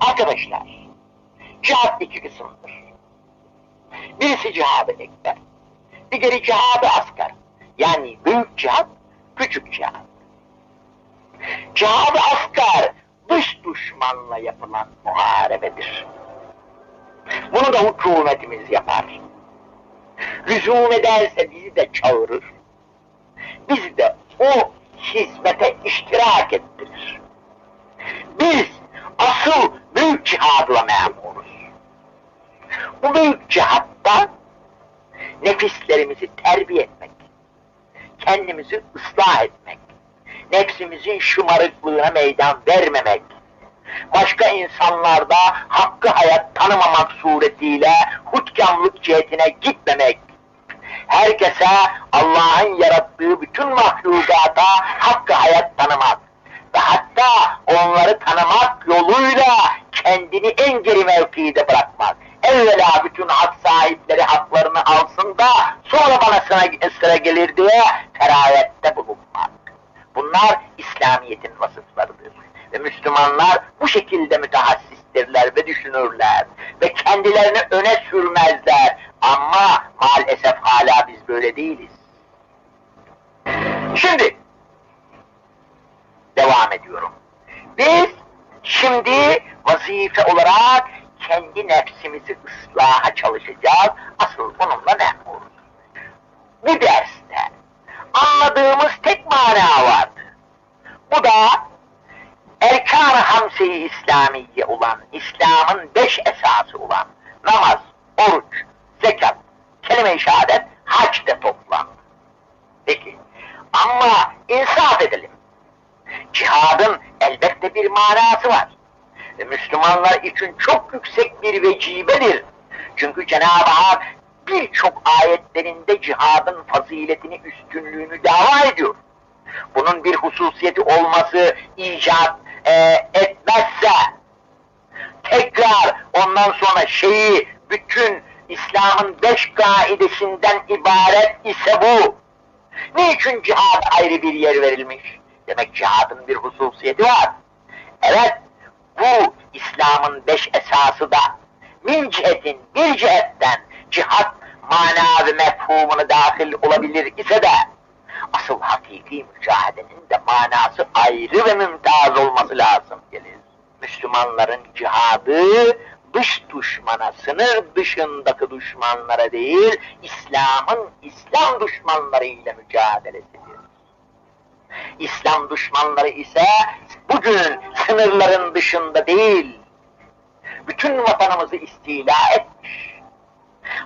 Arkadaşlar, cihat iki kısımdır. Birisi cihadı ekber, diğeri cihadı asgar. Yani büyük cihat, küçük cihat. Cihadı asgar, dış düşmanla yapılan muharebedir. Bunu da hükümetimiz yapar. Lüzum ederse bizi de çağırır. Biz de o hizmete iştirak ettirir. Biz asıl büyük cihadla memuruz. Bu büyük cihatta nefislerimizi terbiye etmek, kendimizi ıslah etmek, nefsimizin şımarıklığına meydan vermemek, başka insanlarda hakkı hayat tanımamak suretiyle hutkamlık cihetine gitmemek, herkese Allah'ın yarattığı bütün mahlukata hakkı hayat tanımak onları tanımak yoluyla kendini en geri mevkide bırakmak. Evvela bütün hak sahipleri haklarını alsın da sonra bana sıra, sıra gelir diye ferayette bulunmak. Bunlar İslamiyet'in vasıflarıdır. Ve Müslümanlar bu şekilde mütehassistirler ve düşünürler. Ve kendilerini öne sürmezler. Ama maalesef hala biz böyle değiliz. Şimdi devam ediyorum. Biz şimdi vazife olarak kendi nefsimizi ıslaha çalışacağız. Asıl bununla memuruz. Bu derste anladığımız tek mana vardı. Bu da erkan-ı hamse-i İslamiye olan, İslam'ın beş esası olan namaz, oruç, zekat, kelime-i şehadet, haçta toplandı. Peki, ama insaf edelim. Cihadın elbette bir manası var. Ve Müslümanlar için çok yüksek bir vecibedir. Çünkü Cenab-ı Hak birçok ayetlerinde cihadın faziletini, üstünlüğünü dava ediyor. Bunun bir hususiyeti olması icat e, etmezse tekrar ondan sonra şeyi bütün İslam'ın beş kaidesinden ibaret ise bu. Niçin cihad ayrı bir yer verilmiş? Demek cihadın bir hususiyeti var. Evet, bu İslam'ın beş esası da min cihetin, bir cihetten cihat mana ve mefhumunu dahil olabilir ise de asıl hakiki mücadedenin de manası ayrı ve mümtaz olması lazım gelir. Müslümanların cihadı dış düşmana, sınır dışındaki düşmanlara değil, İslam'ın İslam düşmanlarıyla mücadelesidir. İslam düşmanları ise bugün sınırların dışında değil, bütün vatanımızı istila etmiş.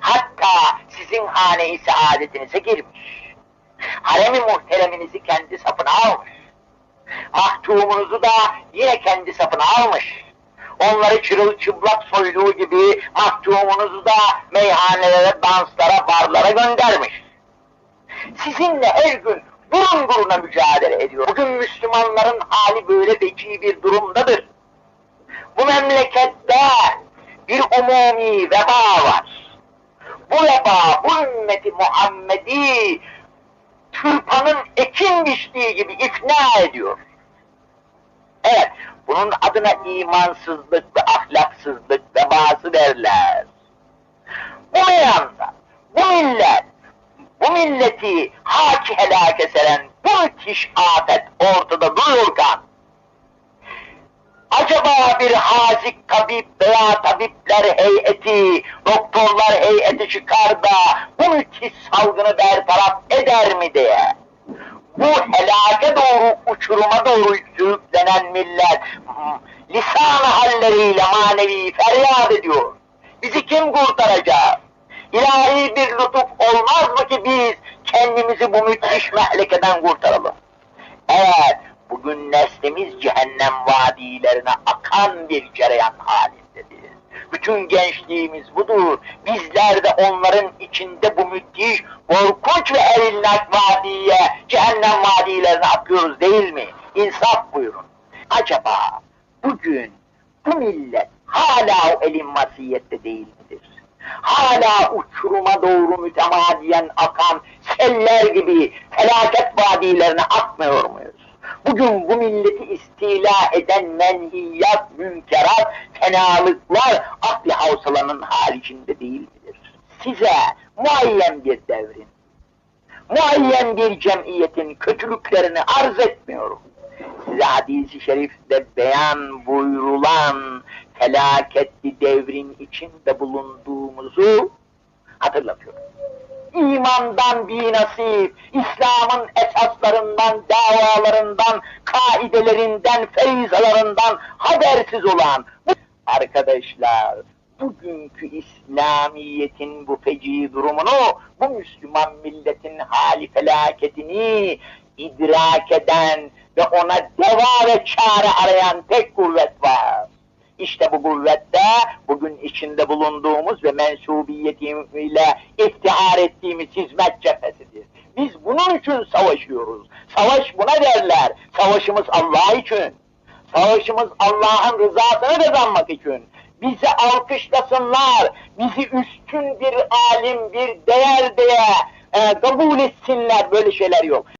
Hatta sizin hane-i saadetinize girmiş. Harem-i muhtereminizi kendi safına almış. Mahtumunuzu da yine kendi safına almış. Onları çırılçıplak soyduğu gibi mahtumunuzu da meyhanelere, danslara, barlara göndermiş. Sizinle her gün burun buruna mücadele ediyor. Bugün Müslümanların hali böyle feci bir durumdadır. Bu memlekette bir umumi veba var. Bu veba, bu ümmeti Muhammedi tırpanın ekin biçtiği gibi ikna ediyor. Evet, bunun adına imansızlık ve ahlaksızlık vebası derler. Bu yanda, bu millet, milleti haki helake seren bu müthiş afet ortada dururken, acaba bir hazik tabip veya tabipler heyeti, doktorlar heyeti çıkar da bu müthiş salgını bertaraf eder mi diye, bu helake doğru, uçuruma doğru sürüklenen millet, lisan halleriyle manevi feryat ediyor. Bizi kim kurtaracak? İlahi bir lütuf olmaz mı ki biz kendimizi bu müthiş mehlekeden kurtaralım? Evet, bugün neslimiz cehennem vadilerine akan bir cereyan halindedir. Bütün gençliğimiz budur. Bizler de onların içinde bu müthiş, korkunç ve erilnak vadiye, cehennem vadilerine akıyoruz değil mi? İnsaf buyurun. Acaba bugün bu millet hala o elin vasiyette değil midir? Hala uçuruma doğru mütemadiyen akan seller gibi felaket vadilerine akmıyor muyuz? Bugün bu milleti istila eden menhiyat, münkerat fenalıklar akli havsalanın haricinde değil midir? Size muayyen bir devrin, muayyen bir cemiyetin kötülüklerini arz etmiyorum. Size hadisi şerifte beyan buyurulan felaketli devrin içinde bulunduğumuzu hatırlatıyorum. İmandan bir nasip, İslam'ın esaslarından, davalarından, kaidelerinden, feyzalarından habersiz olan bu arkadaşlar bugünkü İslamiyet'in bu feci durumunu, bu Müslüman milletin hali felaketini idrak eden ve ona deva ve çare arayan tek kuvvet var. İşte bu kuvvette bugün içinde bulunduğumuz ve mensubiyetiyle iftihar ettiğimiz hizmet cephesidir. Biz bunun için savaşıyoruz. Savaş buna derler. Savaşımız Allah için. Savaşımız Allah'ın rızasını kazanmak için. Bizi alkışlasınlar, bizi üstün bir alim, bir değer diye e, kabul etsinler. Böyle şeyler yok.